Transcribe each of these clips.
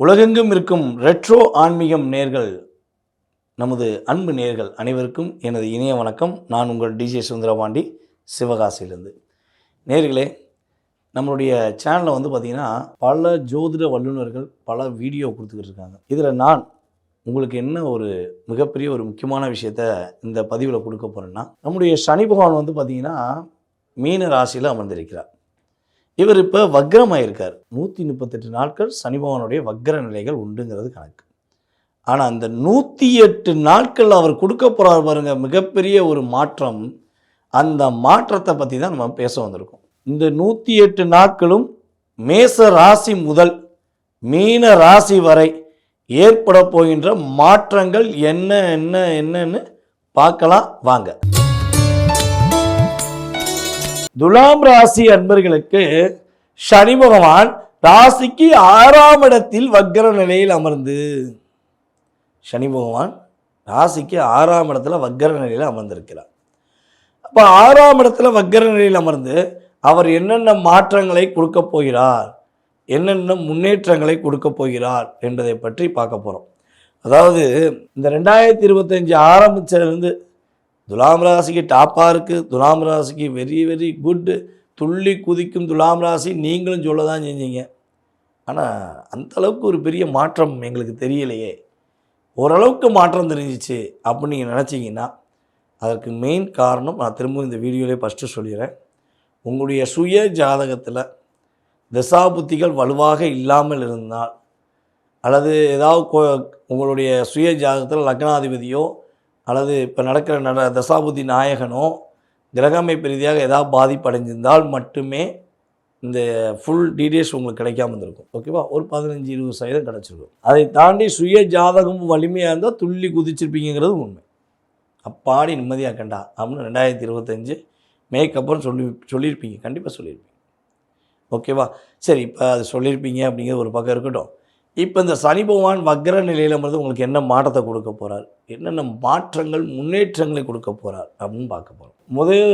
உலகெங்கும் இருக்கும் ரெட்ரோ ஆன்மீகம் நேர்கள் நமது அன்பு நேர்கள் அனைவருக்கும் எனது இணைய வணக்கம். நான் உங்கள் டிஜே சுந்தரபாண்டி சிவகாசியிலிருந்து. நேர்களே நம்மளுடைய சேனலில் வந்து பார்த்திங்கன்னா பல ஜோதிட வல்லுநர்கள் பல வீடியோ கொடுத்துக்கிட்டு இருக்காங்க. இதில் நான் உங்களுக்கு என்ன ஒரு மிகப்பெரிய ஒரு முக்கியமான விஷயத்த இந்த பதிவில் கொடுக்க போகிறேன்னா நம்முடைய சனி பகவான் வந்து பார்த்திங்கன்னா மீன ராசியில் அமர்ந்திருக்கிறார். இவர் இப்போ வக்ரமாயிருக்கார். நூற்றி முப்பத்தெட்டு நாட்கள் சனி பகவானுடைய வக்ர நிலைகள் உண்டுங்கிறது கணக்கு. ஆனால் அந்த நூற்றி எட்டு நாட்கள் அவர் கொடுக்க போகிறார் பாருங்க மிகப்பெரிய ஒரு மாற்றம். அந்த மாற்றத்தை பற்றி தான் நம்ம பேச வந்திருக்கோம். இந்த நூற்றி எட்டு நாட்களும் மேச ராசி முதல் மீன ராசி வரை ஏற்பட போகின்ற மாற்றங்கள் என்ன என்ன என்னன்னு பார்க்கலாம். வாங்க. துலாம் ராசி அன்பர்களுக்கு சனி பகவான் ராசிக்கு ஆறாம் இடத்தில் வக்கர நிலையில் அமர்ந்து. சனி பகவான் ராசிக்கு ஆறாம் இடத்துல வக்கர நிலையில் அமர்ந்திருக்கிறார். அப்போ ஆறாம் இடத்துல வக்கர நிலையில் அமர்ந்து அவர் என்னென்ன மாற்றங்களை கொடுக்க போகிறார் என்னென்ன முன்னேற்றங்களை கொடுக்க போகிறார் என்பதை பற்றி பார்க்க போகிறோம் அதாவது இந்த ரெண்டாயிரத்தி இருபத்தஞ்சி ஆரம்பித்ததுலேருந்து துலாம் ராசிக்கு டாப்பாக இருக்குது துலாம் ராசிக்கு வெரி வெரி குட்டு துள்ளி குதிக்கும் துலாம் ராசி நீங்களும் சொல்ல தான் செஞ்சீங்க ஆனால் அந்தளவுக்கு ஒரு பெரிய மாற்றம் எங்களுக்கு தெரியலையே. ஓரளவுக்கு மாற்றம் தெரிஞ்சிச்சு அப்படின்னு நீங்கள் நினச்சிங்கன்னா அதற்கு மெயின் காரணம் நான் திரும்ப இந்த வீடியோலேயே ஃபஸ்ட்டு சொல்லிடுறேன். உங்களுடைய சுய ஜாதகத்தில் தசாபுத்திகள் வலுவாக இல்லாமல் இருந்தால் அல்லது ஏதாவது கோ- உங்களுடைய சுய ஜாதகத்தில் லக்னாதிபதியோ அல்லது இப்போ நடக்கிற நட தசாபுதி நாயகனோ கிரகமைப்பு ரீதியாக ஏதாவது பாதிப்படைஞ்சிருந்தால் மட்டுமே இந்த ஃபுல் டீட்டெயில்ஸ் உங்களுக்கு கிடைக்காம இருந்திருக்கும். ஓகேவா ஒரு பதினஞ்சு இருபது சதவீதம் கிடச்சிருக்கும். அதை தாண்டி சுய ஜாதகம் வலிமையாக இருந்தால் துள்ளி குதிச்சிருப்பீங்கிறது உண்மை. அப்பாடி நிம்மதியாக கண்டா அப்படின்னு ரெண்டாயிரத்தி இருபத்தஞ்சு மேக்கப்புறம் சொல்லி சொல்லியிருப்பீங்க. கண்டிப்பாக சொல்லியிருப்பீங்க. ஓகேவா சரி இப்போ அது சொல்லியிருப்பீங்க அப்படிங்கிறது ஒரு பக்கம் இருக்கட்டும். இப்போ இந்த சனி பகவான் வக்ர நிலையில் வந்து உங்களுக்கு என்ன மாற்றத்தை கொடுக்க போகிறார் என்னென்ன மாற்றங்கள் முன்னேற்றங்களை கொடுக்க போகிறார் அப்படின்னு பார்க்க போகிறோம் முதல்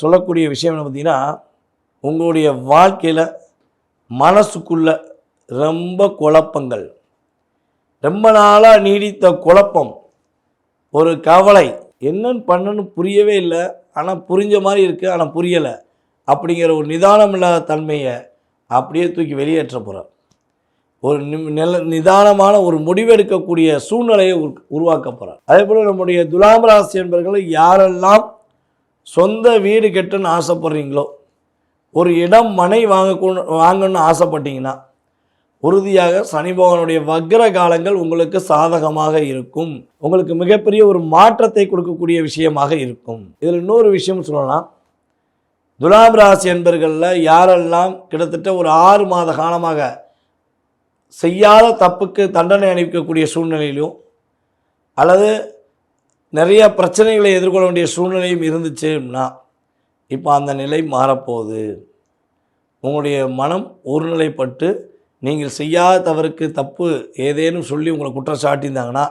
சொல்லக்கூடிய விஷயம் என்ன பார்த்தீங்கன்னா உங்களுடைய வாழ்க்கையில் மனசுக்குள்ள ரொம்ப குழப்பங்கள். ரொம்ப நாளாக நீடித்த குழப்பம் ஒரு கவலை என்னன்னு பண்ணணும்னு புரியவே இல்லை. ஆனால் புரிஞ்ச மாதிரி இருக்குது ஆனால் புரியலை. அப்படிங்கிற ஒரு நிதானம் இல்லாத தன்மையை அப்படியே தூக்கி வெளியேற்ற போகிறார் ஒரு நில நிதானமான ஒரு முடிவெடுக்கக்கூடிய சூழ்நிலையை உருவாக்க போகிறார் அதே போல் நம்முடைய துலாம் ராசி என்பவர்கள் யாரெல்லாம் சொந்த வீடு கெட்டுன்னு ஆசைப்படுறீங்களோ ஒரு இடம் மனை வாங்க வாங்கணும்னு ஆசைப்பட்டீங்கன்னா உறுதியாக சனி பகவானுடைய வக்ர காலங்கள் உங்களுக்கு சாதகமாக இருக்கும். உங்களுக்கு மிகப்பெரிய ஒரு மாற்றத்தை கொடுக்கக்கூடிய விஷயமாக இருக்கும். இதில் இன்னொரு விஷயம் சொல்லலாம். துலாம் ராசி என்பர்களில் யாரெல்லாம் கிட்டத்தட்ட ஒரு ஆறு மாத காலமாக செய்யாத தப்புக்கு தண்டனை அளிக்கக்கூடிய சூழ்நிலையிலும் அல்லது நிறைய பிரச்சனைகளை எதிர்கொள்ள வேண்டிய சூழ்நிலையும் இருந்துச்சுன்னா இப்போ அந்த நிலை மாறப்போகுது. உங்களுடைய மனம் ஒருநிலைப்பட்டு நீங்கள் செய்யாத தவறுக்கு தப்பு ஏதேனும் சொல்லி உங்களை குற்றம் சாட்டியிருந்தாங்கன்னா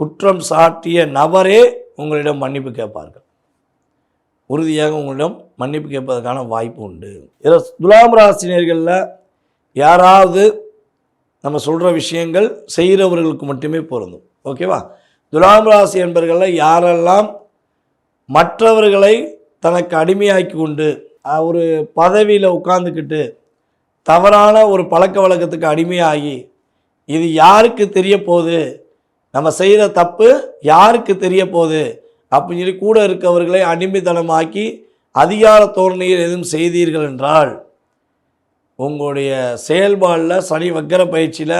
குற்றம் சாட்டிய நபரே உங்களிடம் மன்னிப்பு கேட்பார்கள். உறுதியாக உங்களிடம் மன்னிப்பு கேட்பதற்கான வாய்ப்பு உண்டு. இதில் துலாம் ராசினியர்களில் யாராவது நம்ம சொல்கிற விஷயங்கள் செய்கிறவர்களுக்கு மட்டுமே பொருந்தும். ஓகேவா? துலாம் ராசி என்பர்களில் யாரெல்லாம் மற்றவர்களை தனக்கு அடிமையாக்கி கொண்டு ஒரு பதவியில் உட்காந்துக்கிட்டு தவறான ஒரு பழக்க வழக்கத்துக்கு அடிமையாகி இது யாருக்கு தெரிய போகுது நம்ம செய்கிற தப்பு யாருக்கு தெரிய போகுது அப்படின்னு சொல்லி கூட இருக்கவர்களை அடிமைத்தனமாக்கி அதிகார தோரணையில் எதுவும் செய்தீர்கள் என்றால் உங்களுடைய செயல்பாடில் சனி வக்கர பயிற்சியில்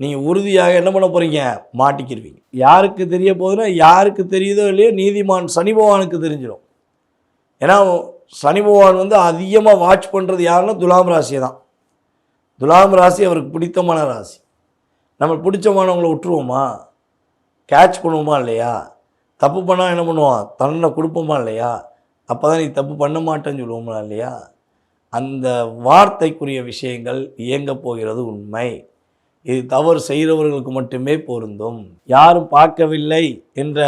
நீங்கள் உறுதியாக என்ன பண்ண போகிறீங்க மாட்டிக்கிருவீங்க. யாருக்கு தெரிய போகுதுன்னா யாருக்கு தெரியுதோ இல்லையோ நீதிமான் சனி பகவானுக்கு தெரிஞ்சிடும். ஏன்னா சனி பகவான் வந்து அதிகமாக வாட்ச் பண்ணுறது யாருன்னா துலாம் ராசியை தான். துலாம் ராசி அவருக்கு பிடித்தமான ராசி. நம்ம பிடிச்சமானவங்களை விட்டுருவோமா? கேட்ச் பண்ணுவோமா இல்லையா? தப்பு பண்ணால் என்ன பண்ணுவோம் தண்டனை கொடுப்போமா இல்லையா? அப்போ தான் நீ தப்பு பண்ண மாட்டேன்னு சொல்லுவோமா இல்லையா? அந்த வார்த்தைக்குரிய விஷயங்கள் இயங்க போகிறது உண்மை. இது தவறு செய்கிறவர்களுக்கு மட்டுமே பொருந்தும். யாரும் பார்க்கவில்லை என்ற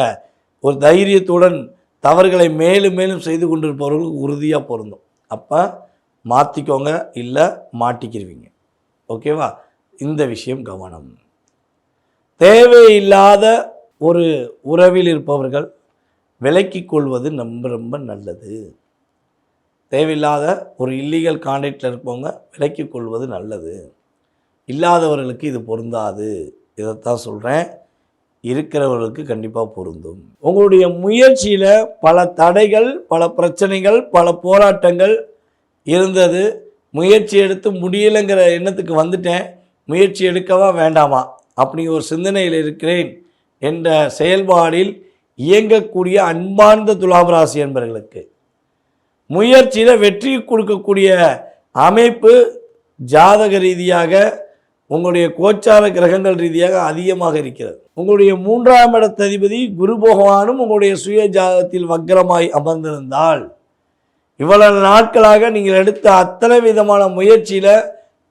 ஒரு தைரியத்துடன் தவறுகளை மேலும் மேலும் செய்து கொண்டிருப்பவர்களுக்கு உறுதியாக பொருந்தும். அப்போ மாற்றிக்கோங்க இல்லை மாட்டிக்கிருவீங்க. ஓகேவா? இந்த விஷயம் கவனம். தேவையில்லாத ஒரு உறவில் இருப்பவர்கள் விலக்கிக் கொள்வது ரொம்ப ரொம்ப நல்லது. தேவையில்லாத ஒரு இல்லீகல் கான்டாக்டில் இருப்பவங்க விலக்கி கொள்வது நல்லது. இல்லாதவர்களுக்கு இது பொருந்தாது. இதைத்தான் சொல்கிறேன் இருக்கிறவர்களுக்கு கண்டிப்பாக பொருந்தும். உங்களுடைய முயற்சியில் பல தடைகள் பல பிரச்சனைகள் பல போராட்டங்கள் இருந்தது. முயற்சி எடுத்து முடியலைங்கிற எண்ணத்துக்கு வந்துட்டேன். முயற்சி எடுக்கவா வேண்டாமா? அப்படி ஒரு சிந்தனையில் இருக்கிறேன் என்ற செயல்பாடில் இயங்கக்கூடிய அன்பார்ந்த துலாபராசி என்பவர்களுக்கு முயற்சியில் வெற்றி கொடுக்கக்கூடிய அமைப்பு ஜாதக ரீதியாக உங்களுடைய கோச்சார கிரகங்கள் ரீதியாக அதிகமாக இருக்கிறது. உங்களுடைய மூன்றாம் இடத்ததிபதி குரு பகவானும் உங்களுடைய சுய ஜாதகத்தில் வக்கரமாய் அமர்ந்திருந்தால் இவ்வளவு நாட்களாக நீங்கள் எடுத்த அத்தனை விதமான முயற்சியில்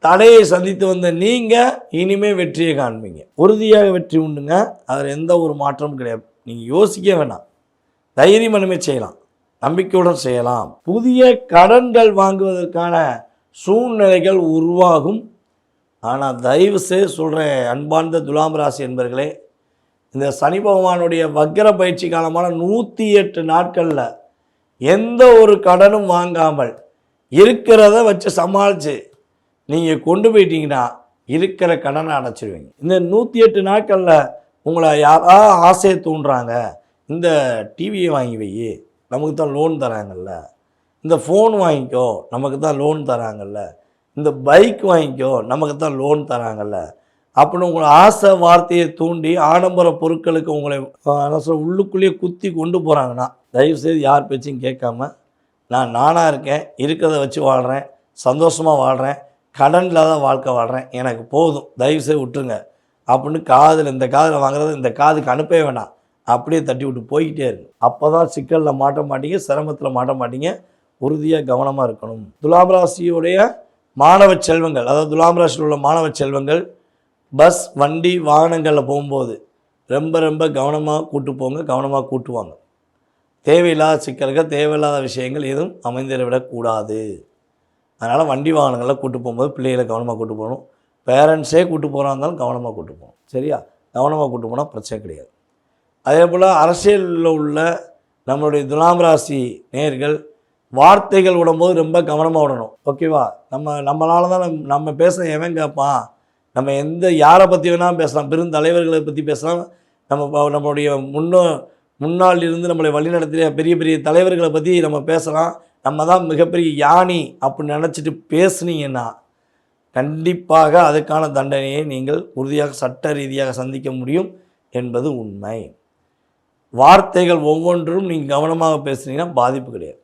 தடையை சந்தித்து வந்த நீங்கள் இனிமே வெற்றியை காண்பீங்க. உறுதியாக வெற்றி உண்டுங்க. அதில் எந்த ஒரு மாற்றமும் கிடையாது. நீங்கள் யோசிக்க வேணாம். தைரியம் இனிமே செய்யலாம். நம்பிக்கையுடன் செய்யலாம். புதிய கடன்கள் வாங்குவதற்கான சூழ்நிலைகள் உருவாகும். ஆனால் தயவு செய்து சொல்கிறேன் அன்பார்ந்த துலாம் ராசி என்பர்களே இந்த சனி பகவானுடைய வக்கர பயிற்சி காலமான நூற்றி எட்டு நாட்களில் எந்த ஒரு கடனும் வாங்காமல் இருக்கிறத வச்சு சமாளித்து நீங்கள் கொண்டு போயிட்டீங்கன்னா இருக்கிற கடனை அடைச்சிடுவீங்க இந்த நூற்றி எட்டு நாட்களில் உங்களை யாராவது ஆசையை தூண்டுறாங்க இந்த டிவியை வாங்கி வை நமக்கு தான் லோன் தராங்கல்ல. இந்த ஃபோன் வாங்கிக்கோ நமக்கு தான் லோன் தராங்கல்ல. இந்த பைக் வாங்கிக்கோ நமக்கு தான் லோன் தராங்கல்ல. அப்படின்னு உங்களை ஆசை வார்த்தையை தூண்டி ஆடம்பர பொருட்களுக்கு உங்களை உள்ளுக்குள்ளேயே குத்தி கொண்டு போகிறாங்கன்னா தயவுசெய்து யார் பேச்சையும் கேட்காம நான் நானாக இருக்கேன் இருக்கிறத வச்சு வாழ்கிறேன் சந்தோஷமாக வாழ்கிறேன் கடன் இல்லாத வாழ்க்கை வாழ்கிறேன் எனக்கு போதும் தயவுசெய்து விட்டுருங்க. அப்படின்னு காதில் இந்த காதில் வாங்குறது இந்த காதுக்கு அனுப்பவே வேணாம். அப்படியே தட்டி விட்டு போய்கிட்டே இருக்கு. அப்போ தான் சிக்கலில் மாட்ட மாட்டீங்க சிரமத்தில் மாட்ட மாட்டீங்க. உறுதியாக கவனமாக இருக்கணும். துலாம் ராசியுடைய மாணவ செல்வங்கள் அதாவது துலாம் ராசியில் உள்ள மாணவ செல்வங்கள் பஸ் வண்டி வாகனங்களில் போகும்போது ரொம்ப ரொம்ப கவனமாக கூட்டு போங்க கவனமாக கூட்டுவாங்க தேவையில்லாத சிக்கல்கள் தேவையில்லாத விஷயங்கள் எதுவும் அமைந்திட விடக்கூடாது. அதனால் வண்டி வாகனங்களில் கூட்டு போகும்போது பிள்ளைகளை கவனமாக கூட்டு போகணும். பேரண்ட்ஸே கூட்டு போகிறா இருந்தாலும் கவனமாக கூட்டு போகணும். சரியா? கவனமாக கூட்டு போனால் பிரச்சனை கிடையாது. அதே போல் அரசியலில் உள்ள நம்மளுடைய துலாம் ராசி நேர்கள் வார்த்தைகள் விடும்போது ரொம்ப கவனமாக விடணும். ஓகேவா? நம்ம நம்மளால தான் நம்ம நம்ம பேச எவன் கேட்பான் நம்ம எந்த யாரை பற்றி வேணால் பேசலாம். பெருந்தலைவர்களை பற்றி பேசலாம். நம்ம நம்மளுடைய முன்னோ முன்னால் இருந்து நம்மளை வழிநடத்திய பெரிய பெரிய தலைவர்களை பற்றி நம்ம பேசலாம். நம்ம தான் மிகப்பெரிய யானி அப்படின்னு நினச்சிட்டு பேசுனீங்கன்னா கண்டிப்பாக அதுக்கான தண்டனையை நீங்கள் உறுதியாக சட்ட ரீதியாக சந்திக்க முடியும் என்பது உண்மை. வார்த்தைகள் ஒவ்வொன்றும் நீங்கள் கவனமாக பேசுனீங்கன்னா பாதிப்பு கிடையாது.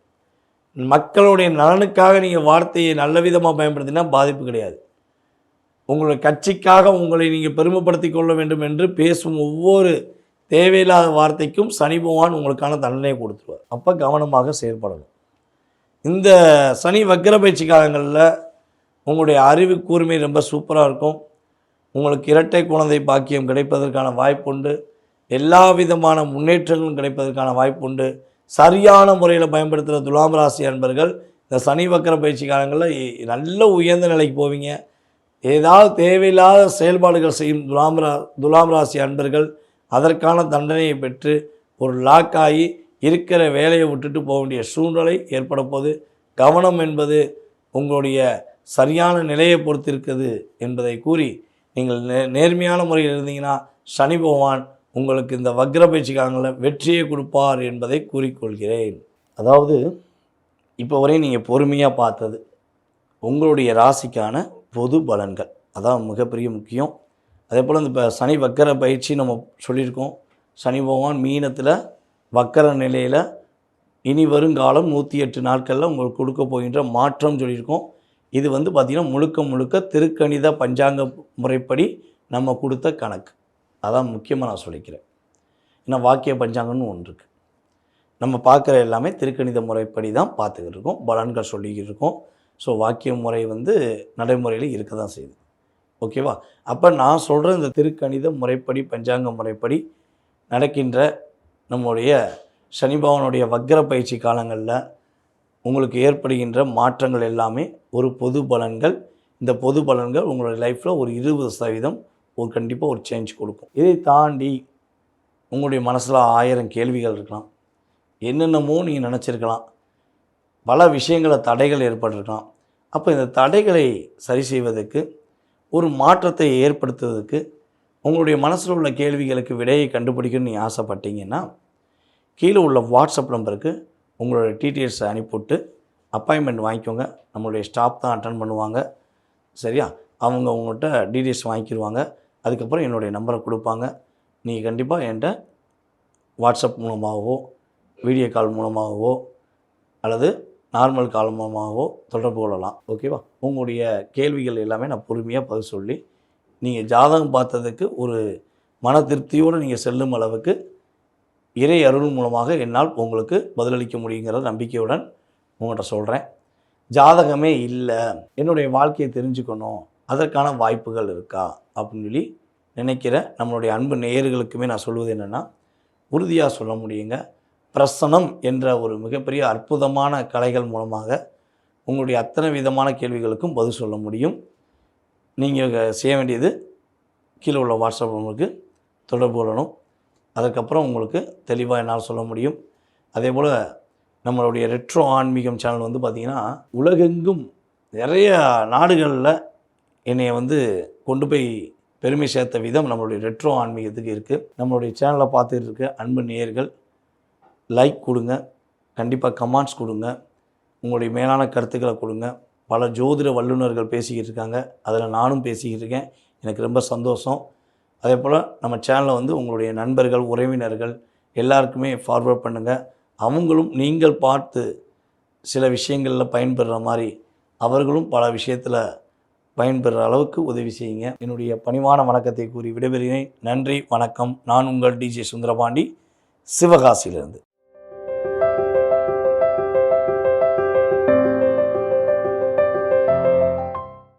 மக்களுடைய நலனுக்காக நீங்கள் வார்த்தையை நல்ல விதமாக பயன்படுத்தினா பாதிப்பு கிடையாது. உங்களுடைய கட்சிக்காக உங்களை நீங்கள் பெருமைப்படுத்தி கொள்ள வேண்டும் என்று பேசும் ஒவ்வொரு தேவையில்லாத வார்த்தைக்கும் சனி பகவான் உங்களுக்கான தண்டனையை கொடுத்துருவார். அப்போ கவனமாக செயல்படணும். இந்த சனி வக்கர பயிற்சி காலங்களில் உங்களுடைய அறிவு கூர்மை ரொம்ப சூப்பராக இருக்கும். உங்களுக்கு இரட்டை குழந்தை பாக்கியம் கிடைப்பதற்கான வாய்ப்புண்டு. எல்லா விதமான முன்னேற்றங்களும் கிடைப்பதற்கான வாய்ப்புண்டு சரியான முறையில் பயன்படுத்துகிற துலாம் ராசி அன்பர்கள் இந்த சனி வக்கர பயிற்சி காலங்களில் நல்ல உயர்ந்த நிலைக்கு போவீங்க. ஏதாவது தேவையில்லாத செயல்பாடுகள் செய்யும் துலாம் ரா துலாம் ராசி அன்பர்கள் அதற்கான தண்டனையை பெற்று ஒரு லாக் ஆகி இருக்கிற வேலையை விட்டுட்டு போக வேண்டிய சூழ்நிலை ஏற்பட போது கவனம் என்பது உங்களுடைய சரியான நிலையை பொறுத்து இருக்குது என்பதை கூறி நீங்கள் நே நேர்மையான முறையில் இருந்தீங்கன்னா சனி பகவான் உங்களுக்கு இந்த வக்ர பயிற்சி வெற்றியை கொடுப்பார் என்பதை கூறிக்கொள்கிறேன். அதாவது இப்போ வரையும் நீங்கள் பொறுமையாக பார்த்தது உங்களுடைய ராசிக்கான பொது பலன்கள். அதான் மிகப்பெரிய முக்கியம். அதே போல் இந்த இப்போ சனி வக்கர பயிற்சி நம்ம சொல்லியிருக்கோம். சனி பகவான் மீனத்தில் வக்கர நிலையில் இனி வருங்காலம் நூற்றி எட்டு நாட்களில் உங்களுக்கு கொடுக்க போகின்ற மாற்றம் சொல்லியிருக்கோம். இது வந்து பார்த்திங்கன்னா முழுக்க முழுக்க திருக்கணித பஞ்சாங்க முறைப்படி நம்ம கொடுத்த கணக்கு. அதான் முக்கியமாக நான் சொல்லிக்கிறேன். ஏன்னா வாக்கிய பஞ்சாங்கம்னு ஒன்று இருக்குது நம்ம பார்க்குற எல்லாமே திருக்கணித முறைப்படி தான் பார்த்துக்கிட்டு இருக்கோம். பலன்கள் சொல்லிக்கிட்டு இருக்கோம். ஸோ வாக்கிய முறை வந்து நடைமுறையில் இருக்க தான் செய்யுது. ஓகேவா அப்போ நான் சொல்கிற இந்த திருக்கணித முறைப்படி பஞ்சாங்க முறைப்படி நடக்கின்ற நம்முடைய சனிபவனுடைய வக்கர பயிற்சி காலங்களில் உங்களுக்கு ஏற்படுகின்ற மாற்றங்கள் எல்லாமே ஒரு பொது பலன்கள். இந்த பொது பலன்கள் உங்களுடைய லைஃப்பில் ஒரு இருபது சதவீதம் ஒரு கண்டிப்பாக ஒரு சேஞ்ச் கொடுக்கும். இதை தாண்டி உங்களுடைய மனசில் ஆயிரம் கேள்விகள் இருக்கலாம். என்னென்னமோ நீங்கள் நினச்சிருக்கலாம். பல விஷயங்களை தடைகள் ஏற்பட்டிருக்கலாம். அப்போ இந்த தடைகளை சரி செய்வதற்கு ஒரு மாற்றத்தை ஏற்படுத்துவதற்கு உங்களுடைய மனசில் உள்ள கேள்விகளுக்கு விடையை கண்டுபிடிக்கணும்னு நீங்கள் ஆசைப்பட்டீங்கன்னா கீழே உள்ள வாட்ஸ்அப் நம்பருக்கு உங்களோட டீட்டெயில்ஸை அனுப்பிவிட்டு அப்பாயின்மெண்ட் வாங்கிக்கோங்க. நம்மளுடைய ஸ்டாஃப் தான் அட்டன் பண்ணுவாங்க. சரியா? அவங்க உங்கள்கிட்ட டீட்டெயில்ஸ் வாங்கிக்கிடுவாங்க அதுக்கப்புறம் என்னுடைய நம்பரை கொடுப்பாங்க. நீங்கள் கண்டிப்பாக என்கிட்ட வாட்ஸ்அப் மூலமாகவோ வீடியோ கால் மூலமாகவோ அல்லது நார்மல் கால் மூலமாகவோ தொடர்பு கொள்ளலாம். ஓகேவா? உங்களுடைய கேள்விகள் எல்லாமே நான் பொறுமையாக பதில் சொல்லி நீங்கள் ஜாதகம் பார்த்ததுக்கு ஒரு மன திருப்தியோடு நீங்கள் செல்லும் அளவுக்கு இறை அருள் மூலமாக என்னால் உங்களுக்கு பதிலளிக்க முடியுங்கிற நம்பிக்கையுடன் உங்கள்கிட்ட சொல்கிறேன் ஜாதகமே இல்லை. என்னுடைய வாழ்க்கையை தெரிஞ்சுக்கணும். அதற்கான வாய்ப்புகள் இருக்கா? அப்படின்னு சொல்லி நினைக்கிற நம்மளுடைய அன்பு நேயர்களுக்குமே நான் சொல்வது என்னென்னா உறுதியாக சொல்ல முடியுங்க. பிரசனம் என்ற ஒரு மிகப்பெரிய அற்புதமான கலைகள் மூலமாக உங்களுடைய அத்தனை விதமான கேள்விகளுக்கும் பதில் சொல்ல முடியும். நீங்கள் செய்ய வேண்டியது கீழே உள்ள வாட்ஸ்அப் நம்பருக்கு தொடர்பு கொள்ளணும். அதுக்கப்புறம் உங்களுக்கு தெளிவாக என்னால் சொல்ல முடியும். அதே போல் நம்மளுடைய ரெட்ரோ ஆன்மீகம் சேனல் வந்து பார்த்திங்கன்னா உலகெங்கும் நிறைய நாடுகளில் என்னைய வந்து கொண்டு போய் பெருமை சேர்த்த விதம் நம்மளுடைய ரெட்ரோ ஆன்மீகத்துக்கு இருக்குது நம்மளுடைய சேனலை பார்த்துட்டு இருக்க அன்பு நேயர்கள் லைக் கொடுங்க. கண்டிப்பாக கமெண்ட்ஸ் கொடுங்க. உங்களுடைய மேலான கருத்துக்களை கொடுங்க. பல ஜோதிட வல்லுநர்கள் பேசிக்கிட்டு இருக்காங்க. அதில் நானும் பேசிக்கிட்டு இருக்கேன். எனக்கு ரொம்ப சந்தோஷம். அதே போல் நம்ம சேனலை வந்து உங்களுடைய நண்பர்கள் உறவினர்கள் எல்லாருக்குமே ஃபார்வர்ட் பண்ணுங்கள் அவங்களும் நீங்கள் பார்த்து சில விஷயங்களில் பயன்பெறுற மாதிரி அவர்களும் பல விஷயத்தில் பயன்பெற அளவுக்கு உதவி செய்யுங்க. என்னுடைய பணிவான வணக்கத்தை கூறி விடைபெறுகிறேன். நன்றி வணக்கம். நான் உங்கள் டிஜே சுந்தரபாண்டி சிவகாசியிலிருந்து.